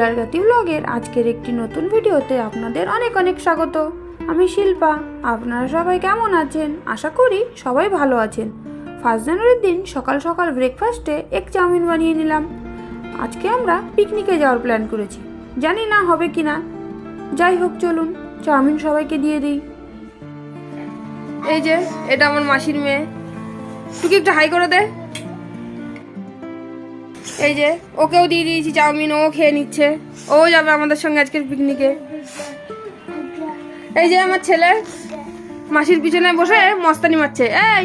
দোলারগাতি ব্লগের আজকের একটি নতুন ভিডিওতে আপনাদের অনেক অনেক স্বাগত। আমি শিল্পা, আপনারা সবাই কেমন আছেন? আশা করি সবাই ভালো আছেন। ফার্স্ট জানুয়ারির দিন সকাল সকাল ব্রেকফাস্টে এক চাউমিন বানিয়ে নিলাম। আজকে আমরা পিকনিকে যাওয়ার প্ল্যান করেছি। জানি না হবে কি না যাই হোক, চলুন, চাউমিন সবাইকে দিয়ে দিই। এই যে, এটা আমার মাসির মেয়ে। তুই কি একটু হাই করে দে। এই যে, ওকেও দিয়ে দিয়েছি, চাউমিন, ও খেয়ে নিচ্ছে। ও যাবে আমাদের সঙ্গে আজকের পিকনিকে এই যে আমার ছেলে, মাসির পিছনে বসে মস্তানি মারছে। এই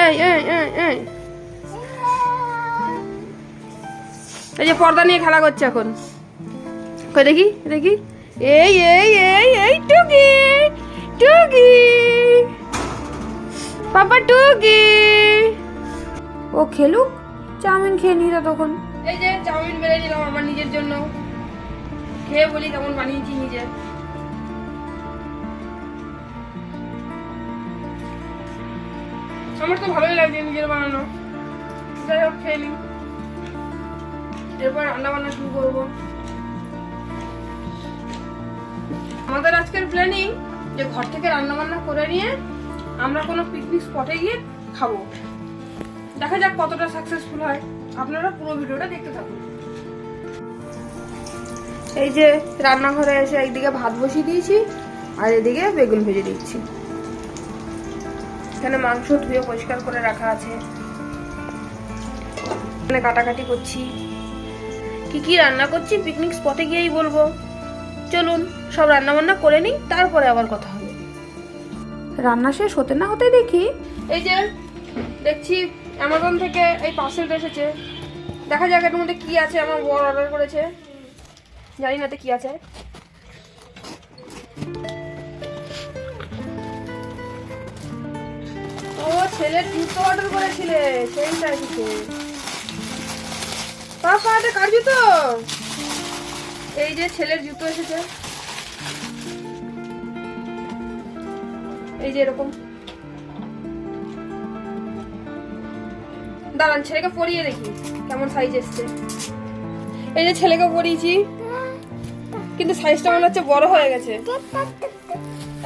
এই এই যে পর্দা নিয়ে খেলা করছে এখন। দেখি দেখি। এই এই এই এই, টুকি টুকি। পাপা, টুকি। ও খেলুক। চাউমিন খেয়ে নিই তখন। এই যে চাউমিন বেড়ে নিলাম আমার নিজের জন্য। খেয়ে বলি কেমন বানিয়েছি নিজে। আমার তো ভালোই লাগছে নিজের বানানো। যাই হোক, খেয়ে নিই। এরপর রান্না বান্না শুরু করব। আমাদের আজকের প্ল্যানিং যে ঘর থেকে রান্না বান্না করে নিয়ে আমরা কোনো পিকনিক স্পটে গিয়ে খাব। দেখা যাক কতটা সাকসেসফুল হয়। আপনারা পুরো ভিডিওটা দেখতে থাকুন। এই যে রান্নাঘরে এসে একদিকে ভাত বসিয়ে দিয়েছি আর এদিকে বেগুন ভেজে দিচ্ছি। এখানে মাংস ধুয়ে পরিষ্কার করে রাখা আছে। এখানে কাটাকাটি করছি। কি কি রান্না করছি পিকনিক স্পটে গিয়েই বলব। চলুন সব রান্না বান্না করে নিই তারপরে আবার কথা হবে। রান্না শেষ হতে না হতে দেখি? এই যে দেখছি অ্যামাজন থেকে এই পার্সেলটা এসেছে। দেখা যাক এর মধ্যে কি আছে, আমার বর অর্ডার করেছে। জানি না কি আছে। ও জুতো অর্ডার করেছিলে জুতো? এই যে ছেলের জুতো এসেছে। এই যে এরকম। দাঁড়ান ছেলেকে পরিয়ে দেখি কেমন সাইজ এসছে। এই যে ছেলেকে পরিয়েছি কিন্তু সাইজটা মনে হচ্ছে বড় হয়ে গেছে।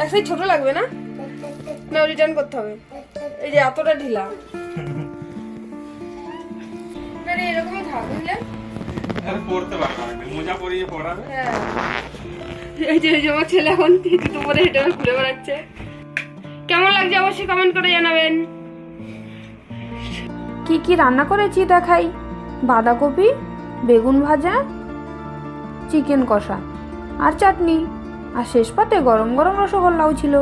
এক সাইজ ছোট লাগবে না? না রিটার্ন করতে হবে। এই যে এতটা ঢিলা। না রে এরকমই থাক বুঝলে? আর পড়তে পারবে না মোজা পরিয়ে পড়াবে। হ্যাঁ। এই যে আমার ছেলে এখন জুতো পরে হেঁটে ঘুরে বেড়াচ্ছে। কেমন লাগছে অবশ্যই কমেন্ট করে জানাবেন। কি কি রান্না করেছি দেখাই? বাঁধাকপি বেগুন ভাজা চিকেন কষা আর চাটনি। আর শেষ পাতে গরম গরম রসগোল্লাও ছিল।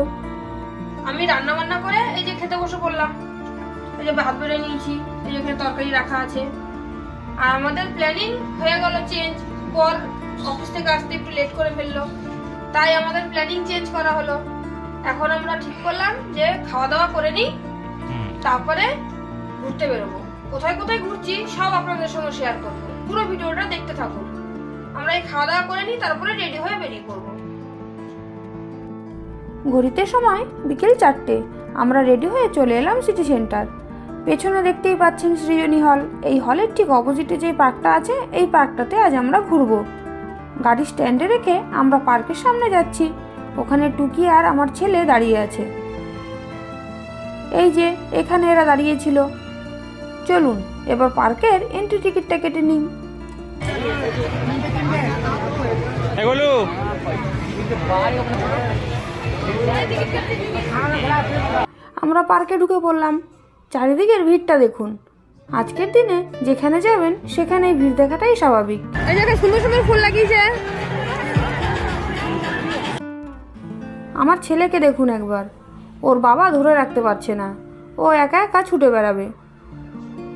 আমি রান্না বান্না করে এই যে খেতে বসে পড়লাম। এই যে ভাত বেড়ে নিয়েছি এই যে এখানে তরকারি রাখা আছে। আর আমাদের প্ল্যানিং হয়ে গেল চেঞ্জ পর অফিস থেকে আসতে একটু লেট করে ফেলল। তাই আমাদের প্ল্যানিং চেঞ্জ করা হলো। এখন আমরা ঠিক করলাম যে খাওয়া দাওয়া করে নিই। তারপরে ঘুরতে বেরোবো। কোথায় কোথায় ঘুরছি সব আপনাদের সঙ্গে শেয়ার করব। পুরো ভিডিওটা দেখতে থাকুন। আমরা এই খাওয়া দাওয়া করে নিই, তারপরে রেডি হয়ে বেরিয়ে ঘড়িতে সময় বিকেল চারটে। আমরা রেডি হয়ে চলে এলাম সিটি সেন্টার পেছনে দেখতেই পাচ্ছেন সৃজনী হল এই হলের ঠিক অপোজিটে যে পার্কটা আছে, এই পার্কটাতে আজ আমরা ঘুরবো। গাড়ি স্ট্যান্ডে রেখে আমরা পার্কের সামনে যাচ্ছি। ওখানে টুকি আর আমার ছেলে দাঁড়িয়ে আছে। এই যে, এখানে এরা দাঁড়িয়েছিল। চলুন এবার পার্কের এন্ট্রি টিকিটটা কেটে নিন এগুলো আমরা পার্কে ঢুকে পড়লাম। চারিদিকের ভিড়টা দেখুন। আজকের দিনে যেখানে যাবেন সেখানে ভিড় দেখাটাই স্বাভাবিক। এই জায়গায় সুন্দর সুন্দর ফুল লাগিয়েছে। আমার ছেলেকে দেখুন একবার। ওর বাবা ধরে রাখতে পারছে না। ও একা একা ছুটে বেড়াবে।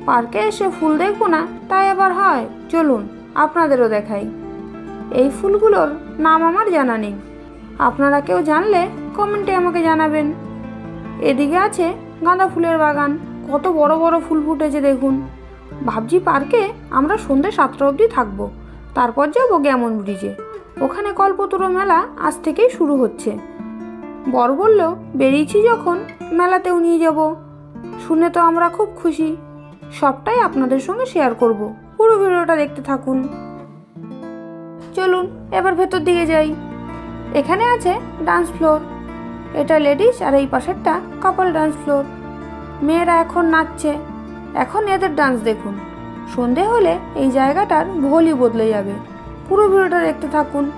পার্কে এসে ফুল দেখব না, তাই আবার হয়। চলুন, আপনাদেরও দেখাই। এই ফুলগুলোর নাম আমার জানা নেই। আপনারা কেউ জানলে কমেন্টে আমাকে জানাবেন। এদিকে আছে গাঁদা ফুলের বাগান। কত বড় বড় ফুল ফুটেছে দেখুন। ভাবছি পার্কে আমরা সন্ধ্যে সাতটা অবধি থাকব। তারপর যাব গ্যামন ব্রিজে। ওখানে কল্পতরু মেলা আজ থেকেই শুরু হচ্ছে। বর বলল, বেরিয়েছি যখন, মেলাতেও নিয়ে যাব। শুনে তো আমরা খুব খুশি। সবটাই আপনাদের সঙ্গে শেয়ার করব। পুরো ভিডিওটা দেখতে থাকুন। চলুন, এবার ভেতর দিকে যাই। এখানে আছে ডান্স ফ্লোর এটা লেডিস আর এই পাশেরটা কাপল ডান্স ফ্লোর মেয়েরা এখন নাচছে। এখন এদের ডান্স দেখুন। সন্ধে হলে এই জায়গাটার ভোলই বদলে যাবে। পুরো ভিডিওটা দেখতে থাকুন।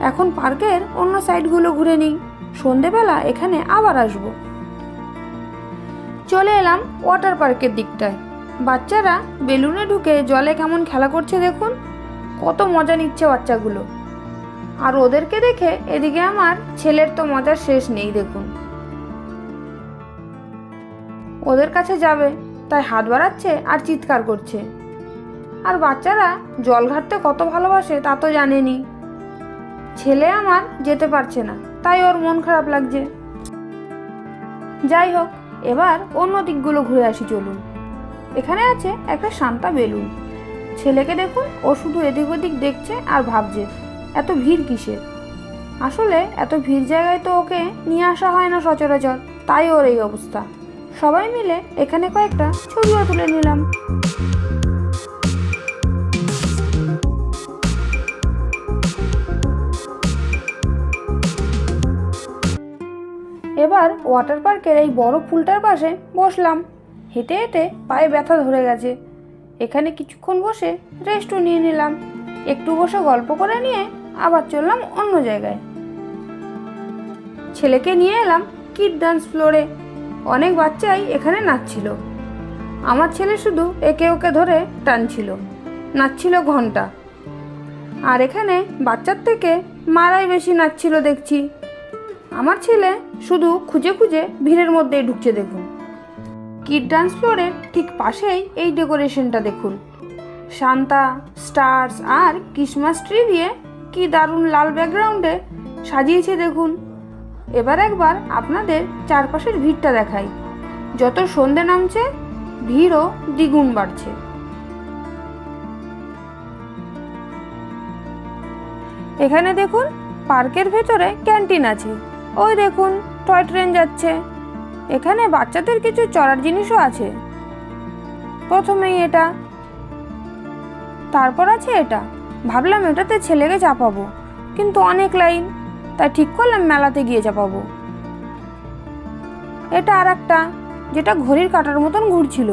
এখন পার্কের অন্য সাইডগুলো ঘুরে নিই। সন্ধেবেলা এখানে আবার আসব। চলে এলাম ওয়াটার পার্কের দিকটায়। বাচ্চারা বেলুনে ঢুকে জলে কেমন খেলা করছে দেখুন। কত মজা নিচ্ছে বাচ্চাগুলো। আর ওদেরকে দেখে এদিকে আমার ছেলের তো মজার শেষ নেই দেখুন। ওদের কাছে যাবে, তাই হাত বাড়াচ্ছে আর চিৎকার করছে। আর বাচ্চারা জল ঘাটতে কত ভালোবাসে তা তো জানেনি। ছেলে আমার যেতে পারছে না, তাই ওর মন খারাপ লাগছে। যাই হোক এবার অন্য দিকগুলো ঘুরে আসি চলুন। এখানে আছে একটা শান্তা বেলুন। ছেলেকে দেখুন, ও শুধু এদিক ওদিক দেখছে আর ভাবছে, এত ভিড় কিসের? আসলে এত ভিড় জায়গায় তো ওকে নিয়ে আসা হয় না সচরাচর, তাই ওর এই অবস্থা। সবাই মিলে এখানে কয়েকটা ছবিও তুলে নিলাম। এবার ওয়াটার পার্কের এই বড় পুলটার পাশে বসলাম। হেঁটে হেঁটে পায়ে ব্যথা ধরে গেছে। এখানে কিছুক্ষণ বসে রেস্টও নিয়ে নিলাম। একটু বসে গল্প করে নিয়ে আবার চললাম অন্য জায়গায়। ছেলেকে নিয়ে এলাম কিড ডান্স ফ্লোরে অনেক বাচ্চাই এখানে নাচছিল। আমার ছেলে শুধু একে ওকে ধরে টানছিল। নাচছিল ঘণ্টা। আর এখানে বাচ্চার থেকে মারাই বেশি নাচছিল দেখছি। আমার ছেলে শুধু খুঁজে খুঁজে ভিড়ের মধ্যেই ঢুকছে দেখুন। কিড ডান্স ফ্লোরের ঠিক পাশেই এই ডেকোরেশনটা দেখুন। শান্তা স্টার্স আর ক্রিসমাস ট্রি দিয়ে কি দারুণ লাল ব্যাকগ্রাউন্ডে সাজিয়েছে দেখুন। এবার একবার আপনাদের চারপাশের ভিড়টা দেখাই। যত সন্ধে নামছে, ভিড়ও দ্বিগুণ বাড়ছে। এখানে দেখুন, পার্কের ভেতরে ক্যান্টিন আছে। ওই দেখুন, টয় ট্রেন যাচ্ছে। এখানে বাচ্চাদের কিছু চড়ার জিনিসও আছে। প্রথমেই এটা, তারপর আছে এটা। ভাবলাম এটাতে ছেলেকে চাপাবো, কিন্তু অনেক লাইন, তাই ঠিক করলাম মেলাতে গিয়ে চাপাবো। এটা আর একটা যেটা ঘড়ির কাটার মতন ঘুরছিল।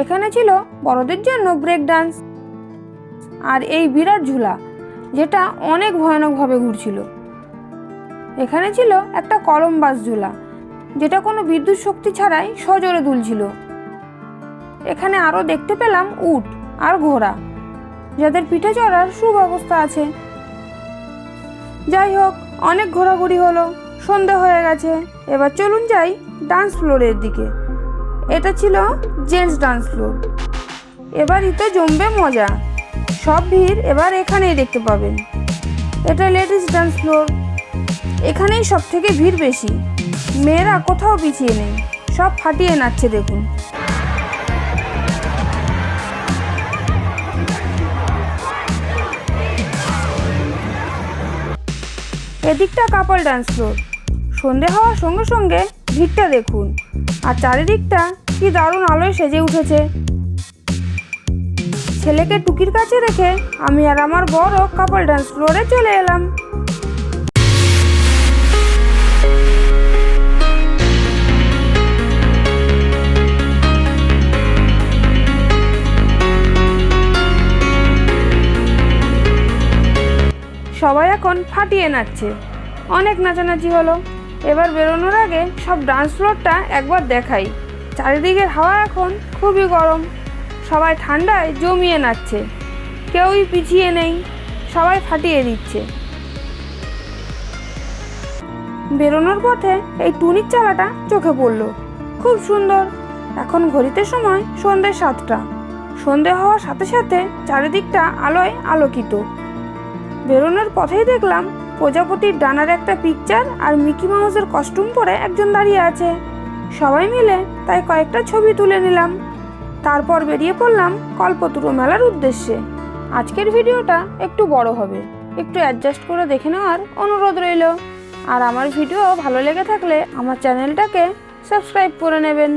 এখানে ছিল বড়দের জন্য ব্রেক ডান্স আর এই বিরাট ঝুলা, যেটা অনেক ভয়ানকভাবে ঘুরছিল। এখানে ছিল একটা কলম্বাস ঝুলা, যেটা কোনো বিদ্যুৎ শক্তি ছাড়াই সজোরে দুলছিল। এখানে আরও দেখতে পেলাম উট আর ঘোড়া, যাদের পিঠে চড়ার সুব্যবস্থা আছে। যাই হোক অনেক ঘোরাঘুরি হলো, সন্ধে হয়ে গেছে, এবার চলুন যাই ডান্স ফ্লোরের দিকে। এটা ছিল জেন্টস ডান্স ফ্লোর এবারই তো জমবে মজা। সব ভিড় এবার এখানেই দেখতে পাবেন। এটা লেডিস ডান্স ফ্লোর এখানেই সব থেকে ভিড় বেশি। মেয়েরা কোথাও পিছিয়ে নেই। সব ফাটিয়ে নাচছে, দেখুন। এদিকটা কাপল ডান্স ফ্লোর সন্ধে হওয়ার সঙ্গে সঙ্গে ভিড়টা দেখুন। আর চারিদিকটা কি দারুণ আলোয় সেজে উঠেছে। ছেলেকে টুকির কাছে রেখে আমি আর আমার বড় কাপল ডান্স ফ্লোরে চলে এলাম। সবাই এখন ফাটিয়ে নাচছে। অনেক নাচানাচি হলো। এবার বেরোনোর আগে সব ডান্স ফ্লোরটা একবার দেখাই। চারিদিকের হাওয়া এখন খুবই গরম। সবাই ঠান্ডায় জমিয়ে নাচছে। কেউই পিছিয়ে নেই। সবাই ফাটিয়ে দিচ্ছে। বেরোনোর পথে এই টুনির চালাটা চোখে পড়ল। খুব সুন্দর। এখন ঘড়িতে সময় সন্ধ্যে সাতটা। সন্ধে হওয়ার সাথে সাথে চারিদিকটা আলোয় আলোকিত। বেরোনোর পথেই দেখলাম প্রজাপতির ডানার একটা পিকচার আর মিকি মাউসের কস্টিউম পরে একজন দাঁড়িয়ে আছে। সবাই মিলে তাই কয়েকটা ছবি তুলে নিলাম। তারপর বেরিয়ে পড়লাম কল্পতরু মেলার উদ্দেশ্যে। আজকের ভিডিওটা একটু বড় হবে, একটু অ্যাডজাস্ট করে দেখে নেওয়ার অনুরোধ রইল। আর আমার ভিডিও ভালো লেগে থাকলে আমার চ্যানেলটাকে সাবস্ক্রাইব করে নেবেন।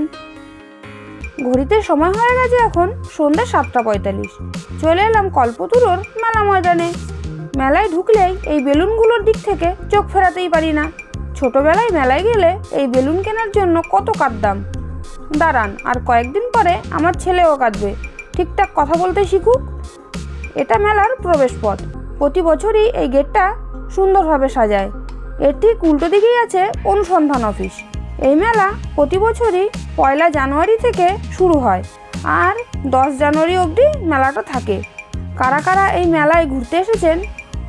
ঘড়িতে সময় হয়ে গেছে এখন সন্ধ্যা সাতটা পঁয়তাল্লিশ। চলে এলাম কল্পতরুর মেলা ময়দানে। মেলায় ঢুকলেই এই বেলুনগুলোর দিক থেকে চোখ ফেরাতেই পারি না। ছোটবেলায় মেলায় গেলে এই বেলুন কেনার জন্য কত কাঁদতাম। দাঁড়ান, আর কয়েকদিন পরে আমার ছেলেও কাঁদবে। ঠিকঠাক কথা বলতে শিখুক। এটা মেলার প্রবেশপথ। প্রতি বছরই এই গেটটা সুন্দরভাবে সাজায়। এর ঠিক উল্টো দিকেই আছে অনুসন্ধান অফিস। এই মেলা প্রতি বছরই পয়লা জানুয়ারি থেকে শুরু হয়, আর দশ জানুয়ারি অবধি মেলাটা থাকে। কারা কারা এই মেলায় ঘুরতে এসেছেন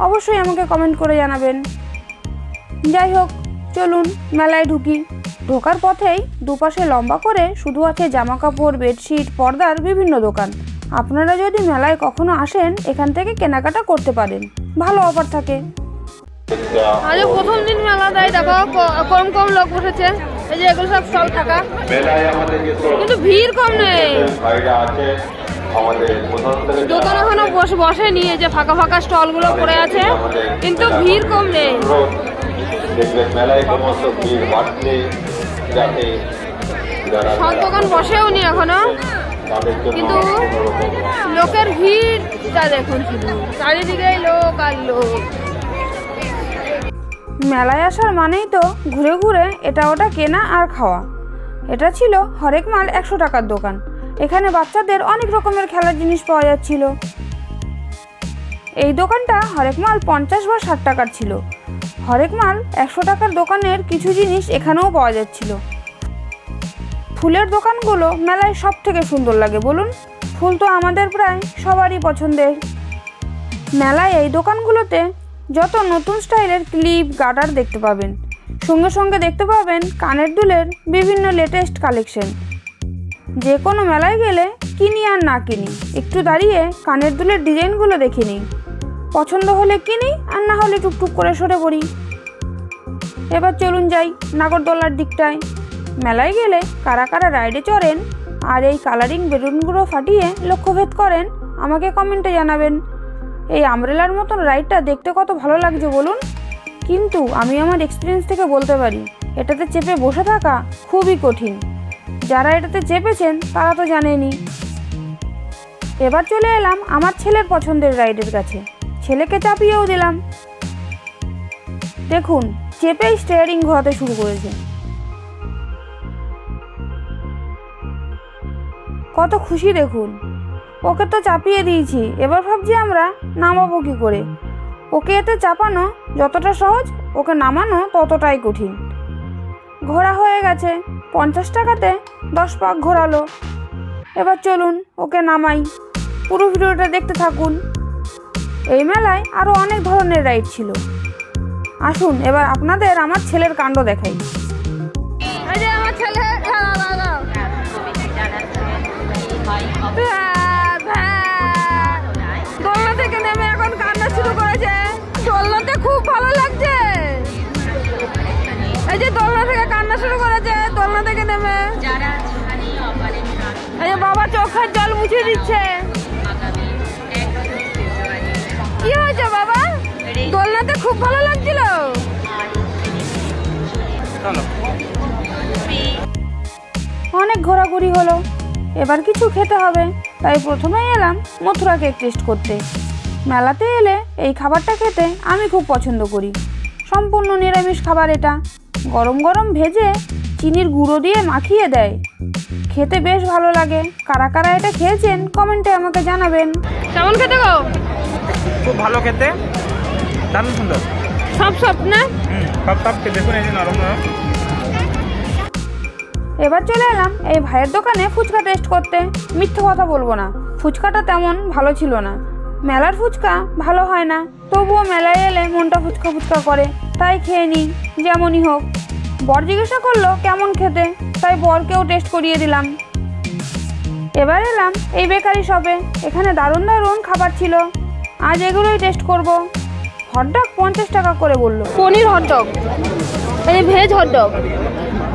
অবশ্যই আমাকে কমেন্ট করে জানাবেন। যাই হোক চলুন মেলায় ঢুকি। ঢোকার পথেই দুপাশে লম্বা করে শুধু আছে জামা কাপড় বেডশিট পর্দার বিভিন্ন দোকান। আপনারা যদি মেলায় কখনো আসেন এখান থেকে কেনাকাটা করতে পারেন। ভালো অফার থাকে। আজ প্রথম দিন মেলা দেয় দেখো কম কম লোক বসেছে। এই যে এগুলো সব স্টল থাকা। কিন্তু ভিড় কম নেই। দোকান এখনও বসে বসেনি এই যে ফাঁকা ফাঁকা স্টলগুলো পড়ে আছে কিন্তু ভিড় কম নেই। মেলায় সমস্ত ভিড় বাড়ছে যাতে সব দোকান বসেও নি এখনও। কিন্তু লোকের ভিড়টা দেখুন শুধু। চারিদিকেই লোক আর লোক। মেলায় আসার মানেই তো ঘুরে ঘুরে এটা ওটা কেনা আর খাওয়া। এটা ছিল হরেক মাল একশো টাকার দোকান। এখানে বাচ্চাদের অনেক রকমের খেলার জিনিস পাওয়া যাচ্ছিল। এই দোকানটা হরেক মাল পঞ্চাশ বা ষাট টাকার ছিল। হরেক মাল একশো টাকার দোকানের কিছু জিনিস এখানেও পাওয়া যাচ্ছিল। ফুলের দোকানগুলো মেলায় সব থেকে সুন্দর লাগে, বলুন? ফুল তো আমাদের প্রায় সবারই পছন্দের। মেলায় এই দোকানগুলোতে যত নতুন স্টাইলের ক্লিপ, গার্ডার দেখতে পাবেন। সঙ্গে সঙ্গে দেখতে পাবেন কানের দুলের বিভিন্ন লেটেস্ট কালেকশন যে কোনো মেলায় গেলে কিনি আর না কিনি। একটু দাঁড়িয়ে কানের দুলের ডিজাইনগুলো দেখে নিই। পছন্দ হলে কিনি আর না হলে টুকটুক করে সরে পড়ি। এবার চলুন যাই নাগরদোলার দিকটায়। মেলায় গেলে কারা কারা রাইডে চড়েন আর এই কালারিং বেলুনগুলো ফাটিয়ে লক্ষ্যভেদ করেন, আমাকে কমেন্টে জানাবেন। এই আমরেলার মতন রাইডটা দেখতে কত ভালো লাগছে বলুন? কিন্তু আমি আমার এক্সপিরিয়েন্স থেকে বলতে পারি, এটাতে চেপে বসে থাকা খুবই কঠিন। যারা এটাতে চেপেছেন, তারা তো জানেনি এবার চলে এলাম আমার ছেলের পছন্দের রাইডের কাছে। ছেলেকে চাপিয়েও দিলাম। দেখুন, চেপেই স্টিয়ারিং ঘোরাতে শুরু করেছে। কত খুশি দেখুন। ওকে তো চাপিয়ে দিয়েছি, এবার ভাবছি আমরা নামাবো কী করে। ওকে এতে চাপানো যতটা সহজ, ওকে নামানো ততটাই কঠিন। ঘোরা হয়ে গেছে। পঞ্চাশ টাকাতে দশ পাক ঘোরালো। এবার চলুন ওকে নামাই। পুরো ভিডিওটা দেখতে থাকুন। এই মেলায় আরও অনেক ধরনের রাইড ছিল। আসুন এবার আপনাদের আমার ছেলের কাণ্ড দেখাই। আমার ছেলে এই যে দোলনা থেকে কান্না শুরু করেছে দোলনা থেকে নেমে। এই যে বাবা চোখের জল মুছে দিচ্ছে। কি হয়েছে বাবা? দোলনাতে খুব ভালো লাগছিল? অনেক ঘোরাঘুরি হলো। এবার কিছু খেতে হবে। তাই প্রথমেই এলাম মথুরা কেক টেস্ট করতে। মেলাতে এলে এই খাবারটা খেতে আমি খুব পছন্দ করি। সম্পূর্ণ নিরামিষ খাবার এটা। গরম গরম ভেজে চিনির গুঁড়ো দিয়ে মাখিয়ে দেয়। খেতে বেশ ভালো লাগে। কারা কারা এটা খেয়েছেন কমেন্টে আমাকে জানাবেন। কেমন খেতে গো? খুব ভালো খেতে। দারুণ সুন্দর। সব সব না? সব সব দেখুন এই যে নরম নরম। এবার চলে এলাম এই ভাইয়ের দোকানে ফুচকা টেস্ট করতে। মিথ্যে কথা বলব না। ফুচকাটা তেমন ভালো ছিল না। মেলার ফুচকা ভালো হয় না। তবুও মেলায় এলে মনটা ফুচকা ফুচকা করে। তাই খেয়ে নিই যেমনই হোক। বর জিজ্ঞাসা করল কেমন খেতে? তাই বরকেও টেস্ট করিয়ে দিলাম। এবার এলাম এই বেকারি শপে এখানে দারুণ দারুণ খাবার ছিল। আজ এগুলোই টেস্ট করব। হটডগ পঞ্চাশ টাকা করে বলল। Paneer hot dog. এই veg hot dog.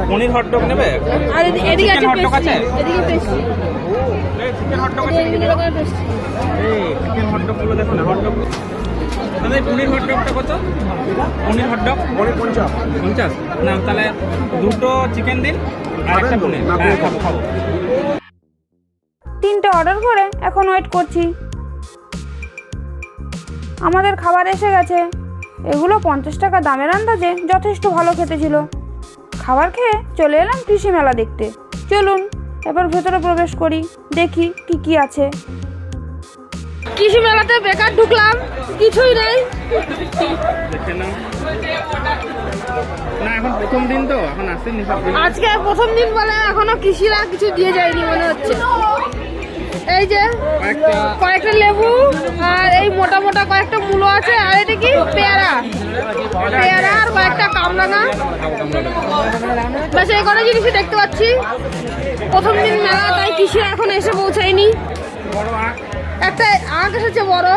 Paneer hot dog নেবে? আর এদিকে আছে পেস্ট্রি আছে? এদিকে পেস্ট্রি চিকেন হটডগ আছে চিকেন হটডগগুলো দেখো না হটডগ এই পনির হটডগটা কত? পনির হটডগ পনির পঞ্চাশ। পঞ্চাশ। না তাহলে দুটো চিকেন দিন আর একটা পনির। হ্যাঁ খাব। খাব অর্ডার করে এখন ওয়েট করছি। আমাদের খাবার এসে গেছে। এগুলো পঞ্চাশ টাকা দামের আন্দাজে যথেষ্ট ভালো খেতে ছিল। খাবার খেয়ে চলে এলাম কৃষি মেলা দেখতে। চলুন এবার ভেতরে প্রবেশ করি দেখি কি কি আছে। কৃষি মেলাতে বেকার ঢুকলাম কিছুই নেই। না এখন প্রথম দিন তো এখন আসেনি আজকে প্রথম দিন বলে এখনও কৃষিরা কিছু দিয়ে যায়নি মনে হচ্ছে। এই যে কয়েকটা। লেবু আর এই মোটা মোটা কয়েকটা মূলো আছে আর এটা কি? পেয়ারা। পেয়ারা আর কয়েকটা কামরাঙা। ব্যাস এই কটা জিনিসই দেখতে পাচ্ছি। প্রথম দিন মেলা তাই কৃষিরা এখন এসে পৌঁছায়নি। একটা আগ এসেছে বড়।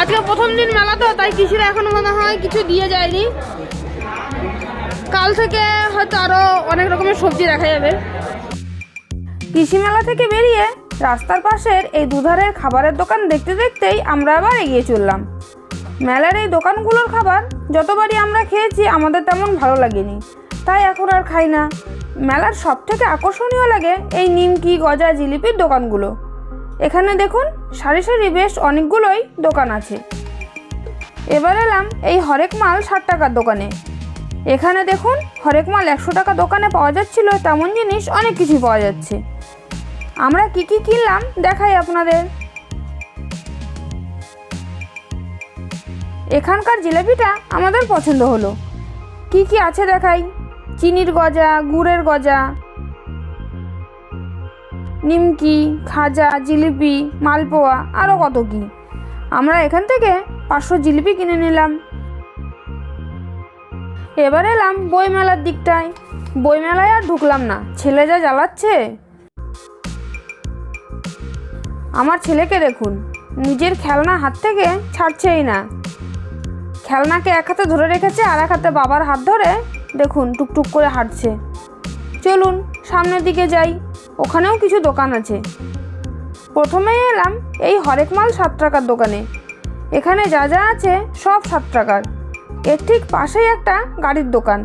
আজকে প্রথম দিন মেলা তো, তাই কৃষিরা এখনও মনে হয় কিছু দিয়ে যায়নি। কাল থেকে হয়তো আরও অনেক রকমের সবজি দেখা যাবে। কৃষি মেলা থেকে বেরিয়ে রাস্তার পাশের এই দুধারের খাবারের দোকান দেখতে দেখতেই আমরা আবার এগিয়ে চললাম। মেলার এই দোকানগুলোর খাবার যতবারই আমরা খেয়েছি, আমাদের তেমন ভালো লাগেনি। তাই এখন আর খাই না। মেলার সব থেকে আকর্ষণীয় লাগে এই নিমকি, গজা, জিলিপির দোকানগুলো। এখানে দেখুন, সারি সারি বেশ অনেকগুলোই দোকান আছে। এবার এলাম এই হরেক মাল ষাট টাকার দোকানে। এখানে দেখুন, হরেক মাল একশো টাকা দোকানে পাওয়া যাচ্ছিল, তেমন জিনিস অনেক কিছু পাওয়া যাচ্ছে। আমরা কি কি কিনলাম দেখাই আপনাদের। এখানকার জিলেপিটা আমাদের পছন্দ হলো। কি কি আছে দেখাই? চিনির গজা, গুড়ের গজা নিমকি, খাজা, জিলিপি, মালপোয়া আরও কত কি। আমরা এখান থেকে পাঁচশো জিলিপি কিনে নিলাম। এবার এলাম বইমেলার দিকটায়। বইমেলায় আর ঢুকলাম না। ছেলে যা জ্বালাচ্ছে। আমার ছেলেকে দেখুন। নিজের খেলনা হাত থেকে ছাড়ছেই না। খেলনাকে এক হাতে ধরে রেখেছে আর এক হাতে বাবার হাত ধরে দেখুন টুকটুক করে হাঁটছে। চলুন, সামনের দিকে যাই। ওখানেও কিছু দোকান আছে। প্রথমেই এলাম এই হরেক মাল সাত টাকার দোকানে। এখানে যা যা আছে সব সাত টাকার এর ঠিক পাশেই একটা গাড়ির দোকান।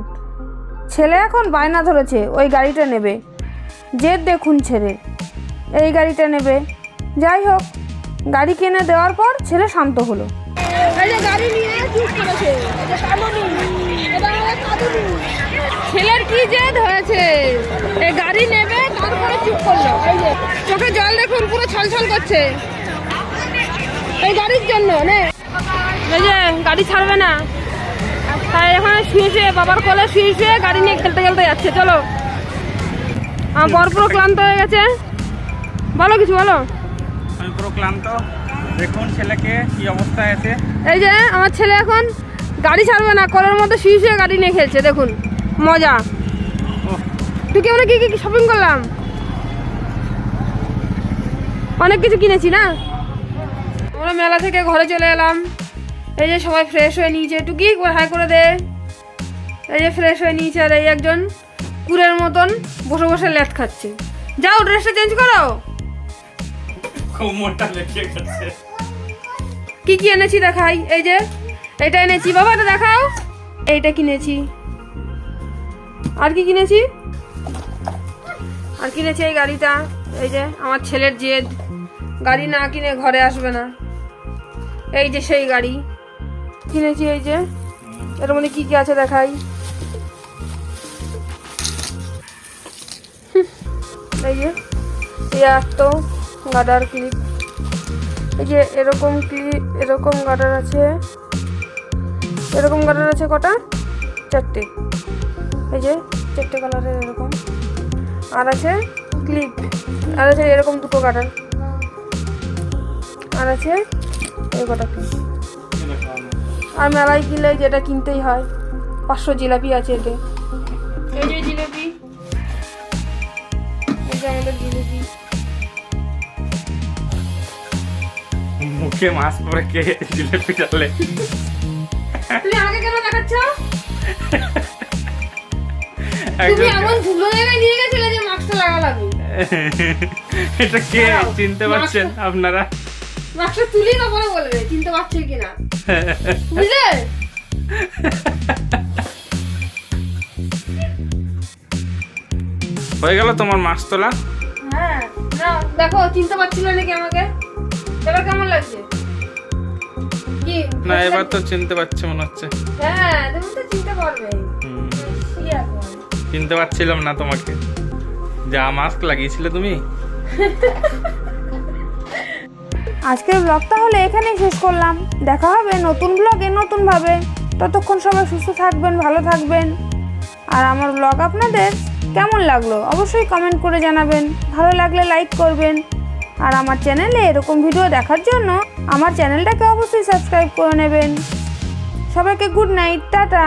ছেলে এখন বায়না ধরেছে, ওই গাড়িটা নেবে। জেদ দেখুন ছেলে, এই গাড়িটা নেবে। যাই হোক, গাড়ি কিনে দেওয়ার পর ছেলে শান্ত হলো। গাড়ি নিয়ে। ছেলের কি জেদ হয়েছে? এই গাড়ি নেবে তারপরে চুপ করল। এই যে চোখে জল দেখুন পুরো ছলছল করছে। এই গাড়ির জন্য নে। এই যে গাড়ি ছাড়বে না। তাই এখানে শুয়ে শুয়ে বাবার কোলে শুয়ে শুয়ে গাড়ি নিয়ে খেলতে খেলতে যাচ্ছে চলো। আমার বর পুরো ক্লান্ত হয়ে গেছে। বলো কিছু বলো। আমি পুরো ক্লান্ত। দেখুন ছেলেকে কি অবস্থায় আছে এই যে আমার ছেলে এখন গাড়ি ছাড়বে না কলের মধ্যে শুয়ে শুয়ে গাড়ি নিয়ে খেলছে দেখুন। মজা। ওহ, তুই কি আমরা কি কি শপিং করলাম? অনেক কিছু কিনেছি না? আমরা মেলা থেকে ঘরে চলে এলাম। এই যে সবাই ফ্রেশ হয়ে নিয়েছে। টুকি হাই করে দে। এই যে ফ্রেশ হয়ে নিয়েছে আর এই একজন কুরের মতন বসে বসে ল্যাট খাচ্ছে। যাও ড্রেসটা চেঞ্জ করো। কি কি এনেছি দেখাই। এই যে এটা এনেছি। বাবা এটা দেখাও। এইটা কিনেছি। আর কি কিনেছি? আর কিনেছি এই গাড়িটা। এই যে আমার ছেলের জেদ। গাড়ি না কিনে ঘরে আসবে না। এই যে সেই গাড়ি। কিনেছি এই যে। এর মধ্যে কি কি আছে দেখাই? এই যে, এই তো গাডার ক্লিপ এই যে এরকম ক্লিপ এরকম গাডার আছে। এরকম গাডার আছে কটা? চারটে। এই যে চারটে কালারের এরকম। আর আছে ক্লিপ আর আছে এরকম দুটো কাটার আর আছে এই কটা ক্লিপ আর মেলায় কিনলে যেটা কিনতেই হয় পাঁচশো জিলাপি আছে এতে। এই যে জিলাপি। এই যে আমাদের জিলিপি। মুখে মাছ পরে কে জিলেপি ডালে তুমি আমাকে তুমি এমন ধুলো জায়গায় নিয়ে গেছিলে যে মাস্কটা লাগালাম এটা কে? চিনতে পারছেন আপনারা? মাস্কটা তুলি বলবে চিনতে পারছে কিনা? বুঝলে? হয়ে গেল তোমার মাছ তোলা? হ্যাঁ না দেখো চিনতে পারছিল নাকি আমাকে? এবার কেমন লাগছে? কি না এবার তো চিনতে পারছি মনে হচ্ছে। হ্যাঁ তুমি তো চিনতে পারবে। চিনতে পারছিলাম না তোমাকে। যা মাস্ক লাগিয়েছিলে তুমি? আজকের ব্লগ তাহলে এখানেই শেষ করলাম। দেখা হবে নতুন ব্লগে নতুনভাবে। ততক্ষণ সবাই সুস্থ থাকবেন, ভালো থাকবেন। আর আমার ব্লগ আপনাদের কেমন লাগল অবশ্যই কমেন্ট করে জানাবেন। ভালো লাগলে লাইক করবেন। আর আমার চ্যানেলে এরকম ভিডিও দেখার জন্য আমার চ্যানেলটাকে অবশ্যই সাবস্ক্রাইব করে নেবেন। সবাইকে গুড নাইট টাটা।